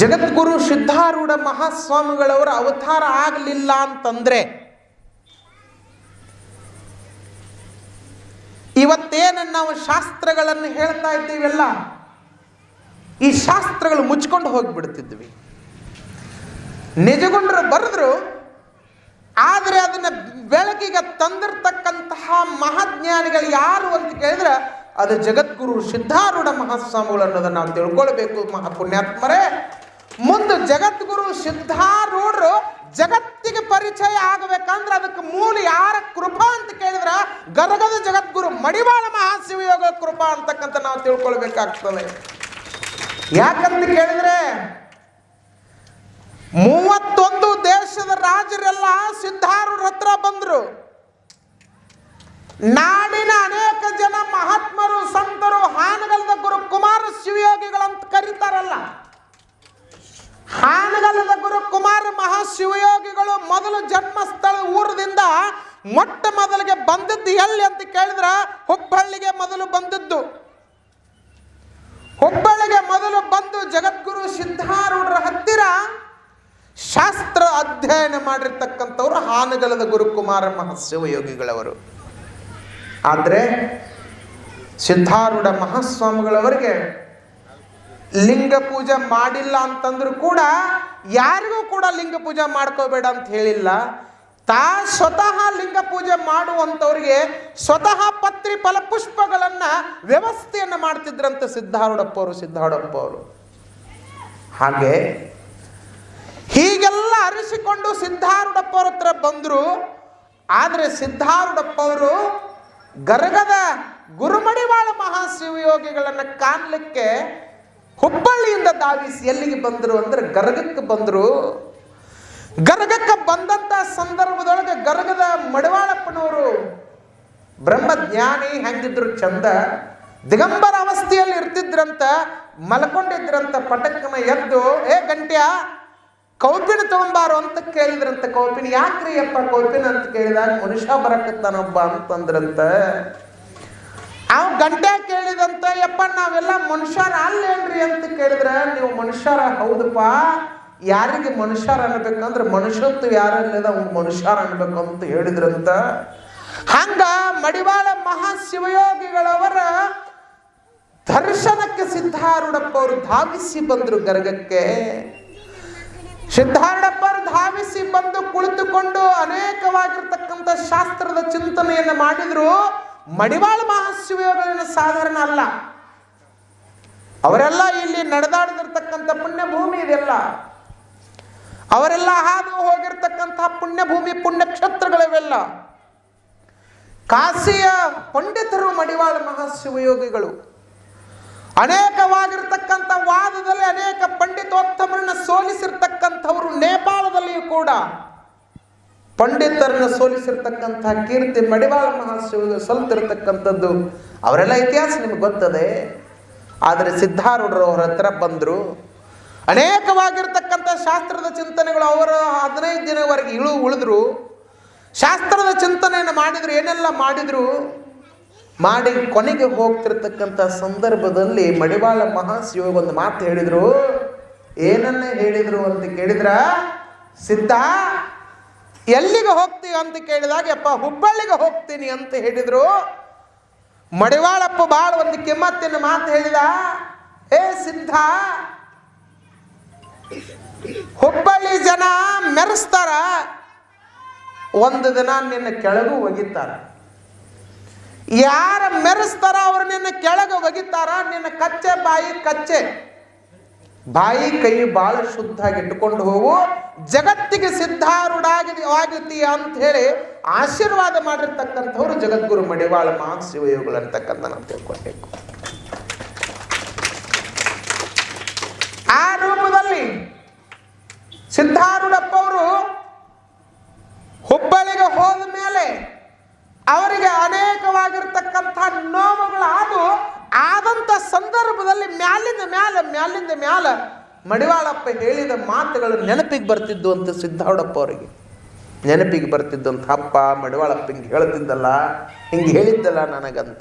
ಜಗದ್ಗುರು ಸಿದ್ಧಾರೂಢ ಮಹಾಸ್ವಾಮಿಗಳವರ ಅವತಾರ ಆಗಲಿಲ್ಲ ಅಂತಂದ್ರೆ ಇವತ್ತೇನ ನಾವು ಶಾಸ್ತ್ರಗಳನ್ನು ಹೇಳ್ತಾ ಇದ್ದೀವಲ್ಲ ಈ ಶಾಸ್ತ್ರಗಳು ಮುಚ್ಕೊಂಡು ಹೋಗಿಬಿಡ್ತಿದ್ವಿ. ನಿಜಗೊಂಡ್ರು ಬರೆದ್ರು, ಆದರೆ ಅದನ್ನ ಬೆಳಕಿಗೆ ತಂದಿರ್ತಕ್ಕಂತಹ ಮಹಾಜ್ಞಾನಿಗಳು ಯಾರು ಅಂತ ಕೇಳಿದ್ರೆ, ಅದು ಜಗದ್ಗುರು ಸಿದ್ಧಾರೂಢ ಮಹಾಸ್ವಾಮಿಗಳು ಅನ್ನೋದನ್ನ ನಾವು ತಿಳ್ಕೊಳ್ಬೇಕು ಮಹಾಪುಣ್ಯಾತ್ಮರೇ. ಮುಂದೆ ಜಗದ್ಗುರು ಸಿದ್ಧಾರೂಢರು ಜಗತ್ತಿಗೆ ಪರಿಚಯ ಆಗಬೇಕಂದ್ರೆ ಅದಕ್ಕೆ ಮೂಲ ಯಾರ ಕೃಪಾ ಅಂತ ಕೇಳಿದ್ರೆ, ಗದಗದ ಜಗದ್ಗುರು ಮಡಿವಾಳ ಮಹಾಶಿವಯೋಗ ಕೃಪಾ ಅಂತಕ್ಕಂಥ ನಾವು ತಿಳ್ಕೊಳ್ಬೇಕಾಗ್ತದೆ. ಯಾಕಂತ ಕೇಳಿದ್ರೆ ಮೂವತ್ತೊಂದು ದೇಶದ ರಾಜರೆಲ್ಲ ಸಿದ್ಧಾರೂಢ ಹತ್ರ ಬಂದರು. ನಾಡಿನ ಅನೇಕ ಜನ ಮಹಾತ್ಮರು, ಸಂತರು ಹಾನಗಲದ ಗುರು ಕುಮಾರ ಶಿವಯೋಗಿಗಳಂತ ಕರೀತಾರಲ್ಲ. ಹಾನಗಲದ ಗುರು ಕುಮಾರ ಮಹಾಶಿವಯೋಗಿಗಳು ಮೊದಲು ಜನ್ಮಸ್ಥಳ ಊರದಿಂದ ಮೊಟ್ಟ ಮೊದಲಿಗೆ ಬಂದದ್ದು ಎಲ್ಲಿ ಅಂತ ಕೇಳಿದ್ರ ಹುಬ್ಬಳ್ಳಿಗೆ ಮೊದಲು ಬಂದದ್ದು. ಹುಬ್ಬಳ್ಳಿಗೆ ಮೊದಲು ಬಂದು ಜಗದ್ಗುರು ಸಿದ್ಧಾರೂಢರ ಹತ್ತಿರ ಶಾಸ್ತ್ರ ಅಧ್ಯಯನ ಮಾಡಿರ್ತಕ್ಕಂಥವ್ರು ಹಾನಗಲದ ಗುರುಕುಮಾರ ಮಹಾಶಿವಯೋಗಿಗಳವರು. ಆದರೆ ಸಿದ್ಧಾರೂಢ ಮಹಾಸ್ವಾಮಿಗಳವರಿಗೆ ಲಿಂಗ ಪೂಜೆ ಮಾಡಿಲ್ಲ ಅಂತಂದ್ರೂ ಕೂಡ ಯಾರಿಗೂ ಕೂಡ ಲಿಂಗ ಪೂಜೆ ಮಾಡ್ಕೋಬೇಡ ಅಂತ ಹೇಳಿಲ್ಲ. ತಾ ಸ್ವತಃ ಲಿಂಗ ಪೂಜೆ ಮಾಡುವಂಥವ್ರಿಗೆ ಸ್ವತಃ ಪತ್ರಿ ಫಲಪುಷ್ಪಗಳನ್ನು ವ್ಯವಸ್ಥೆಯನ್ನು ಮಾಡ್ತಿದ್ರಂತೆ ಸಿದ್ಧಾರೂಢಪ್ಪವರು ಅವರು ಸಿದ್ಧಾರೂಢಪ್ಪ ಅವರು ಹಾಗೆ ಹೀಗೆಲ್ಲ ಅರಿಸಿಕೊಂಡು ಸಿದ್ಧಾರೂಢಪ್ಪವ್ರ ಹತ್ರ ಬಂದರು. ಆದರೆ ಸಿದ್ಧಾರೂಢಪ್ಪವರು ಗರಗದ ಗುರುಮಡಿವಾಳ ಮಹಾಶಿವಯೋಗಿಗಳನ್ನು ಕಾಣಲಿಕ್ಕೆ ಹುಬ್ಬಳ್ಳಿಯಿಂದ ಧಾವಿಸಿ ಎಲ್ಲಿಗೆ ಬಂದರು ಅಂದ್ರೆ ಗರಗಕ್ಕೆ ಬಂದರು. ಗರಗಕ್ಕೆ ಬಂದಂಥ ಸಂದರ್ಭದೊಳಗೆ ಗರ್ಗದ ಮಡವಾಳಪ್ಪನವರು ಬ್ರಹ್ಮಜ್ಞಾನಿ ಹೆಂಗಿದ್ರು ಚಂದ, ದಿಗಂಬರ ಅವಸ್ಥೆಯಲ್ಲಿ ಇರ್ತಿದ್ರಂತ, ಮಲ್ಕೊಂಡಿದ್ರಂತ ಪಟಕ್ಕನ ಎದ್ದು, ಏ ಗಂಟ್ಯ, ಕೌಪಿನ ತಗೊಂಬಾರು ಅಂತ ಕೇಳಿದ್ರಂತ ಕೌಪಿನ, ಯಾಕ್ರಿ ಅಪ್ಪ ಕೌಪಿನ ಅಂತ ಕೇಳಿದಾಗ ಮನುಷ್ಯ ಬರಕತ್ತಾನೊಬ್ಬ ಅಂತಂದ್ರಂತ. ಅವ ಗಂಟೆ ಕೇಳಿದಂತ, ಯಪ್ಪ ನಾವೆಲ್ಲ ಮನುಷ್ಯರ ಅಲ್ಲೇನ್ರಿ? ಅಂತ ಕೇಳಿದ್ರೆ, ನೀವು ಮನುಷ್ಯರ ಹೌದಪ್ಪ ಯಾರಿಗೆ ಮನುಷ್ಯರ ಅನ್ಬೇಕಂದ್ರೆ ಮನುಷ್ಯತ್ವ ಯಾರಲ್ಲದ ಅವ್ನು ಮನುಷ್ಯರ ಅನ್ಬೇಕು ಅಂತ ಹೇಳಿದ್ರಂತ. ಹಂಗ ಮಡಿವಾಳ ಮಹಾಶಿವಯೋಗಿಗಳವರ ದರ್ಶನಕ್ಕೆ ಸಿದ್ಧಾರೂಢಪ್ಪ ಅವರು ಧಾವಿಸಿ ಬಂದ್ರು ಗರ್ಗಕ್ಕೆ. ಸಿದ್ಧಾರೂಢಪ್ಪರು ಧಾವಿಸಿ ಬಂದು ಕುಳಿತುಕೊಂಡು ಅನೇಕವಾಗಿರ್ತಕ್ಕಂಥ ಶಾಸ್ತ್ರದ ಚಿಂತನೆಯನ್ನು ಮಾಡಿದ್ರು. ಮಡಿವಾಳ ಮಹಾಶಿವಯೋಗಿನ ಸಾಧಾರಣ ಅಲ್ಲ. ಅವರೆಲ್ಲ ಇಲ್ಲಿ ನಡೆದಾಡದಿರ್ತಕ್ಕಂಥ ಪುಣ್ಯ ಭೂಮಿ ಇದೆಲ್ಲ. ಅವರೆಲ್ಲ ಹಾದು ಹೋಗಿರ್ತಕ್ಕಂತಹ ಪುಣ್ಯಭೂಮಿ, ಪುಣ್ಯಕ್ಷೇತ್ರಗಳಿವೆಲ್ಲ. ಕಾಶಿಯ ಪಂಡಿತರು ಮಡಿವಾಳ ಮಹಾಶಿವಯೋಗಿಗಳು. ಅನೇಕವಾಗಿರ್ತಕ್ಕಂಥ ವಾದದಲ್ಲಿ ಅನೇಕ ಪಂಡಿತೋತ್ತಮರನ್ನ ಸೋಲಿಸಿರ್ತಕ್ಕಂಥವರು ನೇಪಾಳದಲ್ಲಿಯೂ ಕೂಡ. ಪಂಡಿತರನ್ನ ಸೋಲಿಸಿರ್ತಕ್ಕಂಥ ಕೀರ್ತಿ ಮಡಿವಾಳ ಮಹಾಶಿವ ಸಲ್ತಿರ್ತಕ್ಕಂಥದ್ದು ಅವರೆಲ್ಲ ಇತಿಹಾಸ ನಿಮ್ಗೆ ಗೊತ್ತದೆ. ಆದರೆ ಸಿದ್ಧಾರೂಢರು ಅವರ ಹತ್ರ ಬಂದರು. ಅನೇಕವಾಗಿರ್ತಕ್ಕಂಥ ಶಾಸ್ತ್ರದ ಚಿಂತನೆಗಳು ಅವರ ಹದಿನೈದು ದಿನವರೆಗೆ ಇಳು ಉಳಿದ್ರು. ಶಾಸ್ತ್ರದ ಚಿಂತನೆಯನ್ನು ಮಾಡಿದ್ರು, ಏನೆಲ್ಲ ಮಾಡಿದ್ರು? ಮಾಡಿ ಕೊನೆಗೆ ಹೋಗ್ತಿರ್ತಕ್ಕಂಥ ಸಂದರ್ಭದಲ್ಲಿ ಮಡಿವಾಳ ಮಹಾಶಿವ ಒಂದು ಮಾತು ಹೇಳಿದರು. ಏನನ್ನ ಹೇಳಿದರು ಅಂತ ಕೇಳಿದ್ರ? ಸಿದ್ಧ? ಎಲ್ಲಿಗೆ ಹೋಗ್ತೀವಿ ಅಂತ ಕೇಳಿದಾಗ ಅಪ್ಪ ಹುಬ್ಬಳ್ಳಿಗೆ ಹೋಗ್ತೀನಿ ಅಂತ ಹೇಳಿದರು. ಮಡಿವಾಳಪ್ಪ ಭಾಳ ಒಂದು ಕಿಮ್ಮತ್ತಿನ ಮಾತು ಹೇಳಿದ. ಏ ಸಿದ್ಧ ಹುಬ್ಬಳ್ಳಿ ಜನ ಮೆರೆಸ್ತಾರ. ಒಂದು ದಿನ ನಿನ್ನ ಕೆಳಗೂ ಒಗಿತಾರ. ಯಾರ ಮೆರೆಸ್ತಾರ ಅವ್ರು ನಿನ್ನ ಕೆಳಗೆ ಒಗಿತಾರ? ನಿನ್ನ ಕಚ್ಚೆ ಬಾಯಿ ಕಚ್ಚೆ. ಬಾಯಿ ಕೈ ಬಾಳ ಶುದ್ಧಾಗಿ ಇಟ್ಟುಕೊಂಡು ಹೋಗು. ಜಗತ್ತಿಗೆ ಸಿದ್ಧಾರೂಢಾಗಿ ಅಂತ ಹೇಳಿ ಆಶೀರ್ವಾದ ಮಾಡಿರ್ತಕ್ಕಂಥವ್ರು ಜಗದ್ಗುರು ಮಡಿವಾಳ ಮಹಾಶಿವಯೋಗಳು ಅಂತಕ್ಕಂಥ ನಾವು ತಿಳ್ಕೊಳ್ಬೇಕು. ಆ ರೂಪದಲ್ಲಿ ಸಿದ್ಧಾರೂಢಪ್ಪ ಅವರು ಹುಬ್ಬಳ್ಳಿಗೆ ಹೋದ ಮೇಲೆ ಅವರಿಗೆ ಅನೇಕವಾಗಿರ್ತಕ್ಕಂಥ ನೋವುಗಳಾದು ಆದಂಥ ಸಂದರ್ಭದಲ್ಲಿ ಮ್ಯಾಲಿಂದ ಮ್ಯಾಲ ಮ್ಯಾಲಿಂದ ಮ್ಯಾಲ ಮಡಿವಾಳಪ್ಪ ಹೇಳಿದ ಮಾತುಗಳು ನೆನಪಿಗೆ ಬರ್ತಿದ್ದು ಅಂತ ಸಿದ್ಧಾರೂಢಪ್ಪ ಅವರಿಗೆ. ನೆನಪಿಗೆ ಬರ್ತಿದ್ದಂಥ ಅಪ್ಪ ಮಡಿವಾಳಪ್ಪ ಹಿಂಗೆ ಹೇಳ್ತಿದ್ದಲ್ಲ, ಹಿಂಗೆ ಹೇಳಿದ್ದಲ್ಲ ನನಗಂತ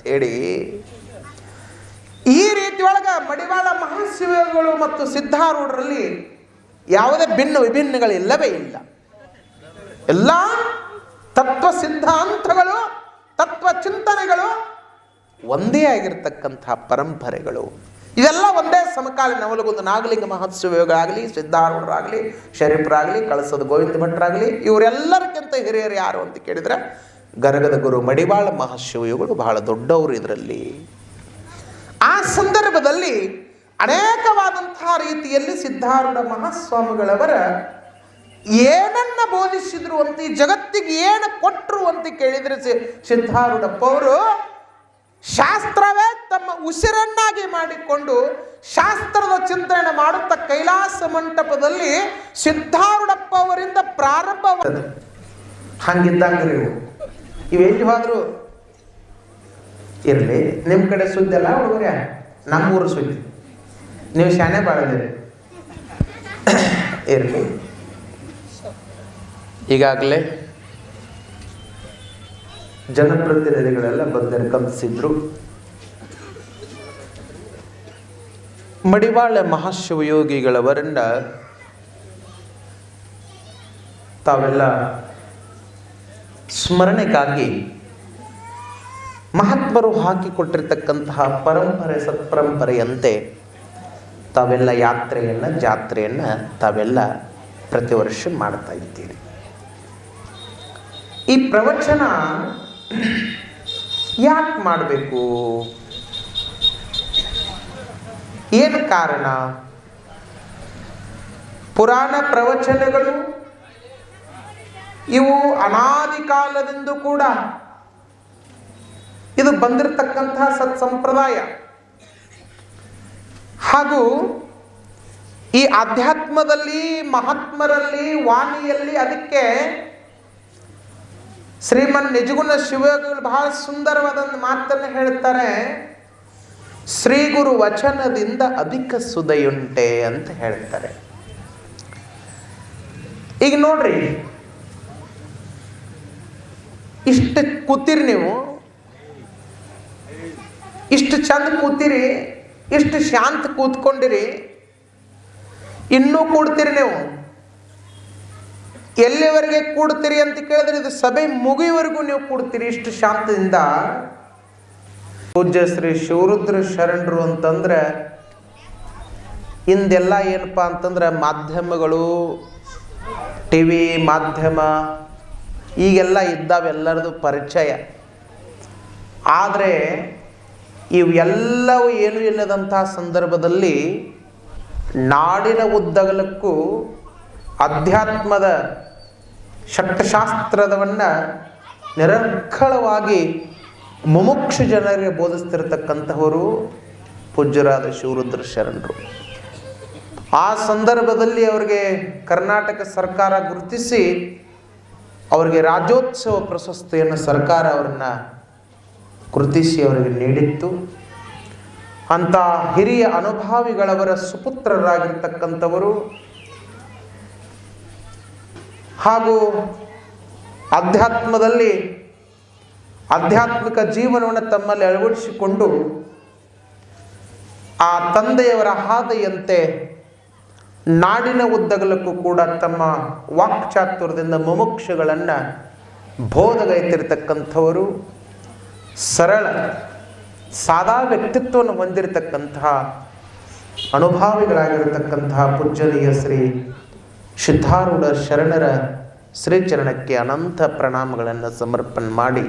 ಹೇಳಿ ಈ ರೀತಿ ಒಳಗೆ ಮಡಿವಾಳ ಮಹಾಶಿವಗಳು ಮತ್ತು ಸಿದ್ಧಾರೂಢರಲ್ಲಿ ಯಾವುದೇ ಭಿನ್ನ ವಿಭಿನ್ನಗಳಿಲ್ಲವೇ ಇಲ್ಲ. ಎಲ್ಲ ತತ್ವ ಸಿದ್ಧಾಂತಗಳು, ತತ್ವ ಚಿಂತನೆಗಳು ಒಂದೇ ಆಗಿರ್ತಕ್ಕಂಥ ಪರಂಪರೆಗಳು. ಇದೆಲ್ಲ ಒಂದೇ ಸಮಕಾಲೀನ ಅವಲಗೊಂದು ನಾಗಲಿಂಗ ಮಹೋತ್ಸವಗಳಾಗಲಿ ಸಿದ್ಧಾರೂಢರಾಗಲಿ, ಶರೀಫರಾಗಲಿ, ಕಳಸದ ಗೋವಿಂದ ಭಟ್ರಾಗಲಿ ಇವರೆಲ್ಲರಿಗಿಂತ ಹಿರಿಯರು ಯಾರು ಅಂತ ಕೇಳಿದರೆ ಗರಗದ ಗುರು ಮಡಿವಾಳ ಮಹಾಶಿವಯುಗಳು ಬಹಳ ದೊಡ್ಡವರು ಇದರಲ್ಲಿ. ಸಂದರ್ಭದಲ್ಲಿ ಅನೇಕವಾದಂತಹ ರೀತಿಯಲ್ಲಿ ಸಿದ್ಧಾರೂಢ ಮಹಾಸ್ವಾಮಿಗಳವರ ಏನನ್ನ ಬೋಧಿಸಿದ್ರು ಅಂತ, ಈ ಜಗತ್ತಿಗೆ ಏನು ಕೊಟ್ಟರು ಅಂತ ಕೇಳಿದರೆ ಸಿ- ಸಿದ್ಧಾರೂಢಪ್ಪ ಅವರು ಶಾಸ್ತ್ರವೇ ತಮ್ಮ ಉಸಿರನ್ನಾಗಿ ಮಾಡಿಕೊಂಡು ಶಾಸ್ತ್ರದ ಚಿಂತನೆ ಮಾಡುತ್ತಾ ಕೈಲಾಸ ಮಂಟಪದಲ್ಲಿ ಸಿದ್ಧಾರೂಢಪ್ಪ ಅವರಿಂದ ಪ್ರಾರಂಭವಾದ ಹಂಗಿದ್ದಂಗ್ರಿ ಇವು ಹೋದ್ರು? ಇರಲಿ ನಿಮ್ಮ ಕಡೆ ಸುದ್ದಿ ಅಲ್ಲ ಹುಡುಗರೇ? ನಮ್ಮೂರು ಸುದ್ದಿ. ನೀವು ಶಾನೆ ಬಾಳದಿರಿ ಇರಲಿ. ಈಗಾಗಲೇ ಜನಪ್ರತಿನಿಧಿಗಳೆಲ್ಲ ಬಂದರೆ ಗಮನಿಸಿದ್ರು ಮಡಿವಾಳ ಮಹಾಶಿವಯೋಗಿಗಳವರನ್ನ ತಾವೆಲ್ಲ ಸ್ಮರಣೆಗಾಗಿ ಮಹಾತ್ಮರು ಹಾಕಿಕೊಟ್ಟಿರ್ತಕ್ಕಂತಹ ಪರಂಪರೆ ಸತ್ಪರಂಪರೆಯಂತೆ ತಾವೆಲ್ಲ ಯಾತ್ರೆಯನ್ನು, ಜಾತ್ರೆಯನ್ನು ತಾವೆಲ್ಲ ಪ್ರತಿ ವರ್ಷ ಮಾಡ್ತಾ ಇದ್ದೀರಿ. ಈ ಪ್ರವಚನ ಯಾಕೆ ಮಾಡಬೇಕು? ಏನು ಕಾರಣ? ಪುರಾಣ ಪ್ರವಚನಗಳು ಇವು ಅನಾದಿ ಕಾಲದಿಂದ ಕೂಡ ಇದು ಬಂದಿರತಕ್ಕಂತಹ ಸತ್ಸಂಪ್ರದಾಯ. ಹಾಗೂ ಈ ಅಧ್ಯಾತ್ಮದಲ್ಲಿ ಮಹಾತ್ಮರಲ್ಲಿ, ವಾಣಿಯಲ್ಲಿ ಅದಕ್ಕೆ ಶ್ರೀಮನ್ ನಿಜಗುಣ ಶಿವಯೋಗಿಗಳು ಬಹಳ ಸುಂದರವಾದ ಒಂದು ಮಾತನ್ನು ಹೇಳ್ತಾರೆ. ಶ್ರೀ ಗುರು ವಚನದಿಂದ ಅಧಿಕ ಸುದಯುಂಟೆ ಅಂತ ಹೇಳ್ತಾರೆ. ಈಗ ನೋಡ್ರಿ, ಇಷ್ಟು ಕೂತಿರಿ ನೀವು. ಇಷ್ಟು ಚಂದ ಕೂತಿರಿ, ಇಷ್ಟು ಶಾಂತ ಕೂತ್ಕೊಂಡಿರಿ, ಇನ್ನೂ ಕೂಡ್ತೀರಿ ನೀವು. ಎಲ್ಲಿವರೆಗೆ ಕೂಡ್ತೀರಿ ಅಂತ ಕೇಳಿದ್ರೆ ಇದು ಸಭೆ ಮುಗಿಯುವರೆಗೂ ನೀವು ಕೂಡ್ತೀರಿ ಇಷ್ಟು ಶಾಂತದಿಂದ. ಪೂಜ್ಯ ಶ್ರೀ ಶಿವರುದ್ರ ಶರಣರು ಅಂತಂದ್ರೆ, ಇಂದೆಲ್ಲ ಏನಪ್ಪಾ ಅಂತಂದ್ರೆ ಮಾಧ್ಯಮಗಳು ಟಿ ವಿ ಮಾಧ್ಯಮ, ಈಗೆಲ್ಲ ಇದ್ದಾವೆಲ್ಲರದು ಪರಿಚಯ. ಆದರೆ ಇವೆಲ್ಲವೂ ಏನು ಇಲ್ಲದಂತಹ ಸಂದರ್ಭದಲ್ಲಿ ನಾಡಿನ ಉದ್ದಗಲಕ್ಕೂ ಅಧ್ಯಾತ್ಮದ ಷಟ್ಶಾಸ್ತ್ರದವನ್ನು ನಿರರ್ಗಳವಾಗಿ ಮುಮುಕ್ಷು ಜನರಿಗೆ ಬೋಧಿಸ್ತಿರ್ತಕ್ಕಂಥವರು ಪೂಜ್ಯರಾದ ಶಿವರುದ್ರ ಶರಣರು. ಆ ಸಂದರ್ಭದಲ್ಲಿ ಅವರಿಗೆ ಕರ್ನಾಟಕ ಸರ್ಕಾರ ಗುರುತಿಸಿ ಅವರಿಗೆ ರಾಜ್ಯೋತ್ಸವ ಪ್ರಶಸ್ತಿಯನ್ನು ಸರ್ಕಾರ ಅವರನ್ನ ಗುರುತಿಸಿ ಅವರಿಗೆ ನೀಡಿತ್ತು. ಅಂಥ ಹಿರಿಯ ಅನುಭಾವಿಗಳವರ ಸುಪುತ್ರರಾಗಿರ್ತಕ್ಕಂಥವರು ಹಾಗೂ ಅಧ್ಯಾತ್ಮದಲ್ಲಿ ಆಧ್ಯಾತ್ಮಿಕ ಜೀವನವನ್ನು ತಮ್ಮಲ್ಲಿ ಅಳವಡಿಸಿಕೊಂಡು ಆ ತಂದೆಯವರ ಹಾದೆಯಂತೆ ನಾಡಿನ ಉದ್ದಗಲಕ್ಕೂ ಕೂಡ ತಮ್ಮ ವಾಕ್ಚಾತುರ್ಯದಿಂದ ಮುಮುಕ್ಷಗಳನ್ನು ಬೋಧಗೈತಿರ್ತಕ್ಕಂಥವರು. ಸರಳ ಸಾದಾ ವ್ಯಕ್ತಿತ್ವವನ್ನು ಹೊಂದಿರತಕ್ಕಂತಹ ಅನುಭಾವಿಗಳಾಗಿರತಕ್ಕಂತಹ ಪೂಜ್ಯನೀಯ ಶ್ರೀ ಸಿದ್ಧಾರೂಢ ಶರಣರ ಶ್ರೀಚರಣಕ್ಕೆ ಅನಂತ ಪ್ರಣಾಮಗಳನ್ನು ಸಮರ್ಪಣೆ ಮಾಡಿ